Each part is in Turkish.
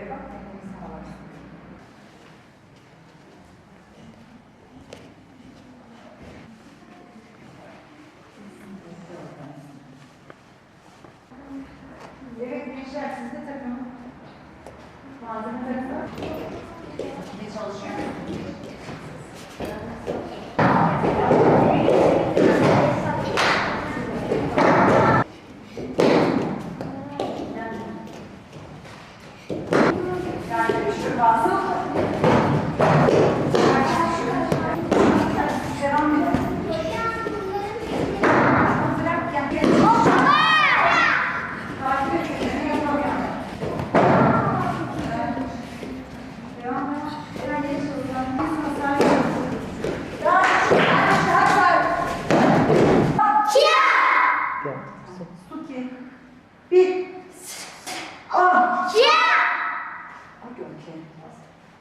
Devam etmeni sağlar. Evet gençler siz de takım malzemelerinizi çalışıyor musunuz? Vasu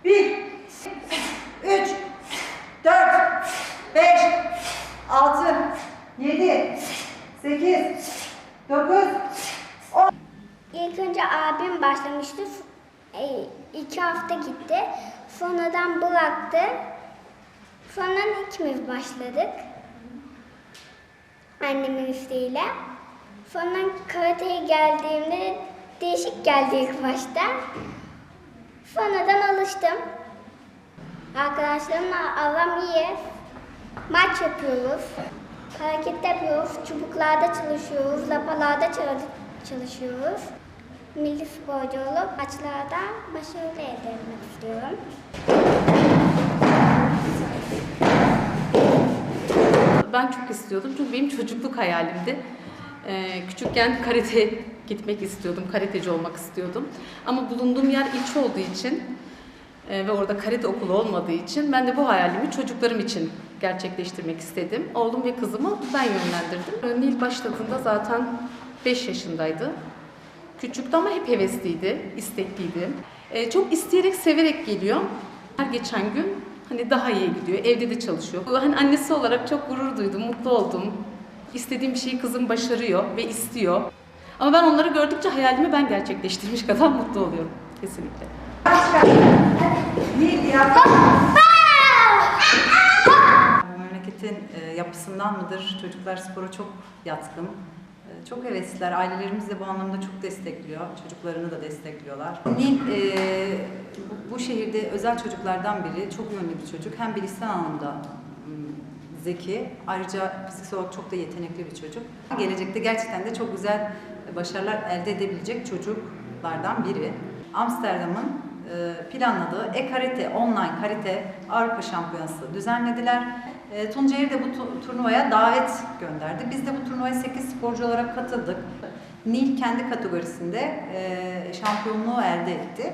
Bir. Üç. Dört. Beş. Altı. Yedi. Sekiz. Dokuz. İlk önce abim başlamıştı. E, iki hafta gitti. Sonradan bıraktı. Sonra ikimiz başladık. Annemin isteğiyle. Sonra karateye geldiğimde değişik geldi ilk başta. Sonradan alıştım. Arkadaşlarımla aram iyi. Maç yapıyoruz. Hareket yapıyoruz. Çubuklarda çalışıyoruz. Lapalarda çal- çalışıyoruz. Milli sporcu olup maçlarda başarılı elde etmek istiyorum. Ben çok istiyordum çünkü benim çocukluk hayalimdi. Ee, küçükken karate gitmek istiyordum, karateci olmak istiyordum. Ama bulunduğum yer ilç olduğu için e, ve orada karate okulu olmadığı için ben de bu hayalimi çocuklarım için gerçekleştirmek istedim. Oğlum ve kızımı ben yönlendirdim. Nil başladığında zaten 5 yaşındaydı. Küçüktü ama hep hevesliydi, istekliydi. Ee, çok isteyerek, severek geliyor. Her geçen gün hani daha iyi gidiyor, evde de çalışıyor. Hani annesi olarak çok gurur duydum, mutlu oldum. İstediğim bir şeyi kızım başarıyor ve istiyor. Ama ben onları gördükçe hayalimi ben gerçekleştirmiş kadar mutlu oluyorum kesinlikle. Memleketin e, yapısından mıdır? Çocuklar spora çok yatkın. E, Çok hevesliler. Ailelerimiz de bu anlamda çok destekliyor. Çocuklarını da destekliyorlar. Nil e, bu, şehirde özel çocuklardan biri. Çok yönlü bir çocuk. Hem bilişsel anlamda zeki. Ayrıca fiziksel olarak çok da yetenekli bir çocuk. Gelecekte gerçekten de çok güzel başarılar elde edebilecek çocuklardan biri. Amsterdam'ın e, planladığı e-karate, online karate Avrupa Şampiyonası düzenlediler. E, Tuncay'ı da bu tu- turnuvaya davet gönderdi. Biz de bu turnuvaya 8 sporcu olarak katıldık. Nil kendi kategorisinde e, şampiyonluğu elde etti.